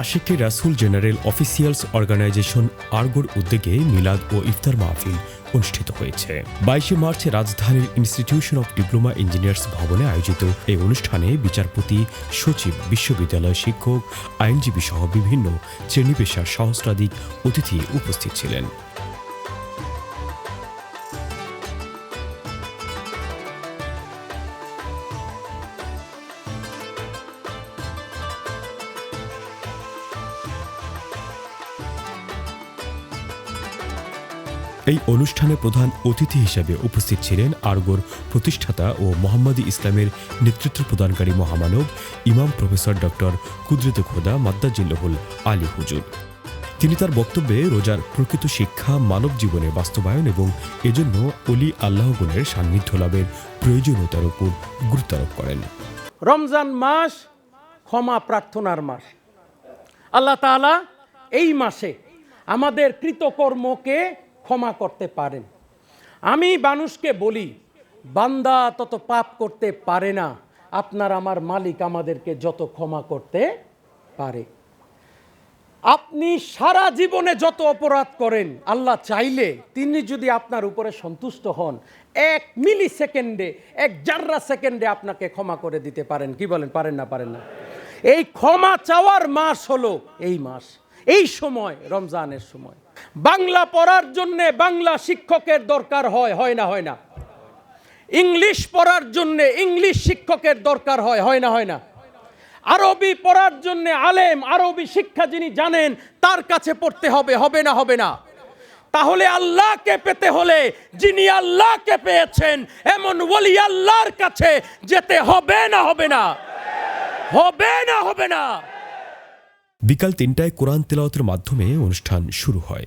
আশিকে রাসুল general officials organisation আর্গোর উদ্যোগে মিলাদ ও ইফতার মাহফিল অনুষ্ঠিত হয়েছে। বাইশে মার্চ রাজধানীর ইনস্টিটিউশন অব ডিপ্লোমা ইঞ্জিনিয়ার্স ভবনে আয়োজিত এই অনুষ্ঠানে বিচারপতি, সচিব বিশ্ববিদ্যালয় শিক্ষক, আইনজীবী সহ বিভিন্ন শ্রেণি পেশার সহস্রাধিক অতিথি উপস্থিত ছিলেন। এই অনুষ্ঠানে প্রধান অতিথি হিসেবে উপস্থিত ছিলেন আরগোর প্রতিষ্ঠাতা ও মোহাম্মদী ইসলামের নেতৃত্ব প্রদানকারী মহামানব ইমাম প্রফেসর ডক্টর কুদরত খোদা মাদ্দাজিল্লহুল আলী হুজুর। তিনি তার বক্তব্যে রোজার প্রকৃত শিক্ষা, মানব জীবনে বাস্তবায়ন এবং এজন্য অলি আল্লাহগুণের সান্নিধ্য লাভের প্রয়োজনীয়তার উপর গুরুত্বারোপ করেন। রমজান মাস ক্ষমা প্রার্থনার মাস। আল্লাহ তাআলা এই মাসে আমাদের কৃতকর্মকে ক্ষমা করতে পারেন। আমি মানুষকে বলি, বান্দা তত পাপ করতে পারে না, আপনার আমার মালিক আমাদেরকে যত ক্ষমা করতে পারে। আপনি সারা জীবনে যত অপরাধ করেন, আল্লাহ চাইলে তিনি যদি আপনার উপরে সন্তুষ্ট হন, এক মিলি সেকেন্ডে এক জাররা সেকেন্ডে আপনাকে ক্ষমা করে দিতে পারেন। কি বলেন, পারেন না পারেন না? এই ক্ষমা চাওয়ার মাস হলো এই মাস, এই সময়, রমজানের সময়। বাংলা পড়ার জন্য বাংলা শিক্ষকের দরকার হয় হয় না হয় না। ইংলিশ পড়ার জন্য ইংলিশ শিক্ষকের দরকার হয় হয় না হয় না। আরবি পড়ার জন্য আলেম, আরবি শিক্ষা যিনি জানেন, তার কাছে পড়তে হবে হবে না হবে না। তাহলে আল্লাহকে পেতে হলে যিনি আল্লাহকে পেয়েছেন, এমন ওলি আল্লাহর কাছে যেতে হবে না হবে না। হবে না হবে না। বিকাল তিনটায় কোরআন তেলাওয়াতের মাধ্যমে অনুষ্ঠান শুরু হয়।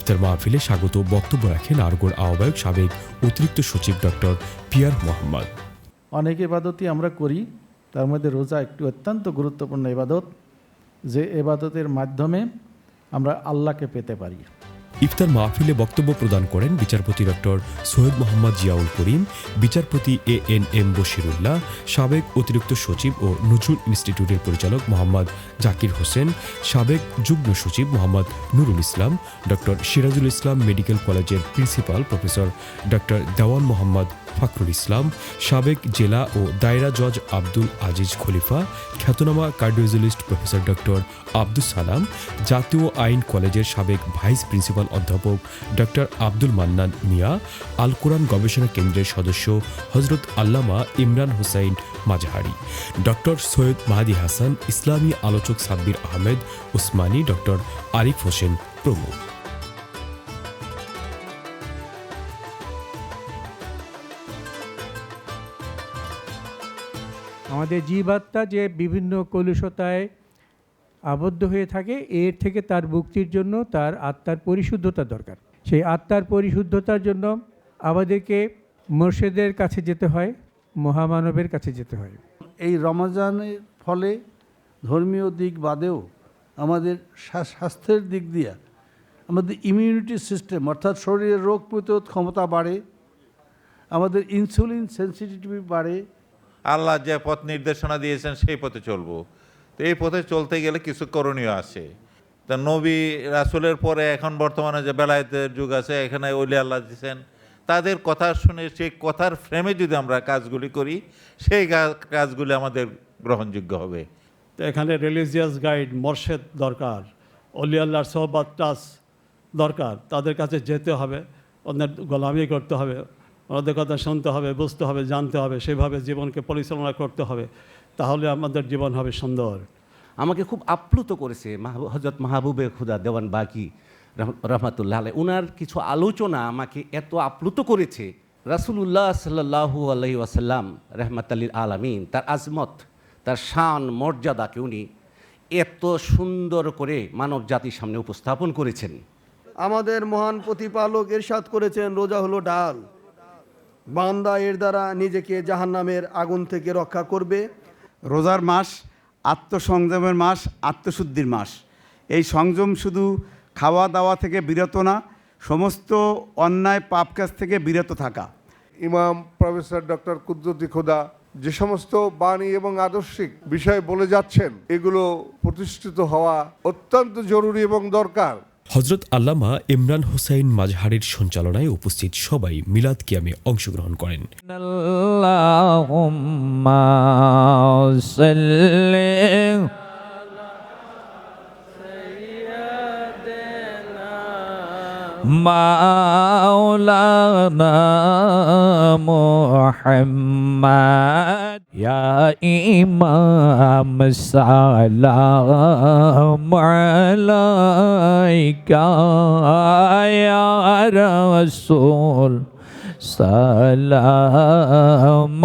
ইফতার মাহফিলে স্বাগত বক্তব্য রাখেন আরগোর আহ্বায়ক সাবেক অতিরিক্ত সচিব ডক্টর পিয়ার মোহাম্মদ। অনেক এবাদতই আমরা করি, তার মধ্যে রোজা একটি অত্যন্ত গুরুত্বপূর্ণ এবাদত যে এবাদতের মাধ্যমে আমরা আল্লাহকে পেতে পারি। ইফতার মাহফিলে বক্তব্য প্রদান করেন বিচারপতি ডক্টর সৈয়দ মোহাম্মদ জিয়াউল করিম, বিচারপতি এ এন এম বশিরুল্লাহ, সাবেক অতিরিক্ত সচিব ও নজরুল ইনস্টিটিউটের পরিচালক মোহাম্মদ জাকির হোসেন, সাবেক যুগ্ম সচিব মোহাম্মদ নুরুল ইসলাম ডক্টর সিরাজুল ইসলাম মেডিকেল কলেজের principal professor doctor Dewan Mohammad Fakrul Islam, সাবেক জেলা ও দায়রা জজ আব্দুল আজিজ খলিফা, খ্যাতনামা cardiologist professor doctor Abdul Salam, জাতীয় আইন কলেজের সাবেক ভাইস প্রিন্সিপাল অধ্যাপক ডক্টর আব্দুল মান্নান মিয়া, আল কোরআন গবেষণা কেন্দ্রের সদস্য হজরত আল্লামা ইমরান হুসাইন মাজাহারি, ডক্টর সৈয়দ মাহাদি হাসান, ইসলামী আলোচক সাব্বির আহমেদ, উসমানী ডক্টর আরিফ হোসেন প্রমুখ। আমাদের জীবাত্মা যে বিভিন্ন কলুষতায় আবদ্ধ হয়ে থাকে, এর থেকে তার মুক্তির জন্য তার আত্মার পরিশুদ্ধতা দরকার। সেই আত্মার পরিশুদ্ধতার জন্য আমাদেরকে মোর্শেদের কাছে যেতে হয়, মহামানবের কাছে যেতে হয়। এই রমজানের ফলে ধর্মীয় দিক বাদেও আমাদের স্বাস্থ্যের দিক দিয়ে আমাদের ইমিউনিটি সিস্টেম অর্থাৎ শরীরের রোগ প্রতিরোধ ক্ষমতা বাড়ে, আমাদের ইনসুলিন সেন্সিটিভিটি বাড়ে আল্লাহ যে পথ নির্দেশনা দিয়েছেন সেই পথে চলবো। তো এই পথে চলতে গেলে কিছু করণীয় আছে। তা নবী রাসুলের পরে এখন বর্তমানে যে বেলায়েতের যুগ আছে, এখানে ওলি আল্লাহ দিয়েছেন। তাদের কথা শুনে, সেই কথার ফ্রেমে যদি আমরা কাজগুলি করি, সেই কাজগুলি আমাদের গ্রহণযোগ্য হবে। তো এখানে রিলিজিয়াস গাইড মর্শেদ দরকার অলি আল্লাহর সোহবাত টাস দরকার। তাদের কাছে যেতে হবে ওদের গোলামি করতে হবে। ওদের কথা শুনতে হবে বুঝতে হবে জানতে হবে সেভাবে জীবনকে পরিচালনা করতে হবে তাহলে আমাদের জীবন হবে সুন্দর। আমাকে খুব আপ্লুত করেছে হজরত মাহবুবে খুদা দেওয়ান বাকি রহমাতুল্লাহ আলাই ওনার কিছু আলোচনা আমাকে এত আপ্লুত করেছে। রাসুলুল্লাহ সাল্লাহু আলহি ওয়াসাল্লাম রহমত আলীর আলমিন তার আজমত তার শান মর্যাদাকে উনি এত সুন্দর করে মানব জাতির সামনে উপস্থাপন করেছেন। আমাদের মহান প্রতিপালক এরশাদ করেছেন রোজা হলো ডাল। বান্দা এর দ্বারা নিজেকে জাহান্নামের আগুন থেকে রক্ষা করবে। রোজার মাস আত্মসংযমের মাস আত্মশুদ্ধির মাস। এই সংযম শুধু খাওয়া দাওয়া থেকে বিরত না সমস্ত অন্যায় পাপ কাজ থেকে বিরত থাকা। ইমাম প্রফেসর ডক্টর কুদ্দুতি খোদা যে সমস্ত বাণী এবং আদর্শিক বিষয় বলে যাচ্ছেন এগুলো প্রতিষ্ঠিত হওয়া অত্যন্ত জরুরি এবং দরকার। হজরত আল্লামা ইমরান হুসাইন মাজহারের সঞ্চালনায় উপস্থিত সবাই মিলাদ কিয়ামে অংশগ্রহণ করেন। মাওলানা মোহাম্মদ। يا إمام سلام عليك يا رسول سلام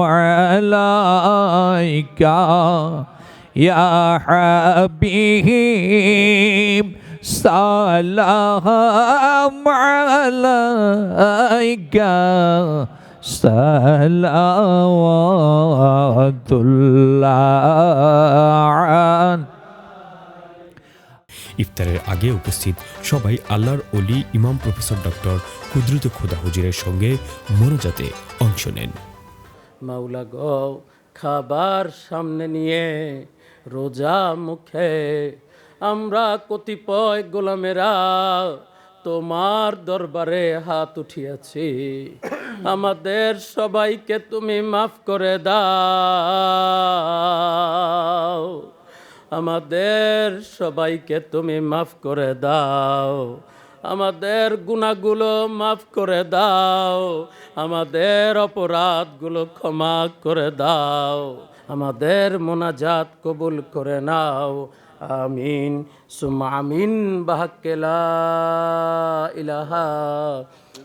عليك يا حبيب سلام عليك. صلوات الله عنك ইফতারের আগে উপস্থিত সবাই আল্লাহর অলি ইমাম প্রফেসর ডক্টর কুদরত খোদা হুজুরের সঙ্গে মোনাজাতে অংশ নেন মাওলা গো খাবার সামনে নিয়ে রোজা মুখে আমরা কতিপয় গোলামেরা তোমার দরবারে হাত উঠিয়াছি আমাদের সবাইকে তুমি মাফ করে দাও। আমাদের সবাইকে তুমি মাফ করে দাও। আমাদের গুণাগুলো মাফ করে দাও। আমাদের অপরাধগুলো ক্ষমা করে দাও। আমাদের মোনাজাত কবুল করে নাও। আমিন। সুমা আমিন। বাহাক্কেলা ইলাহা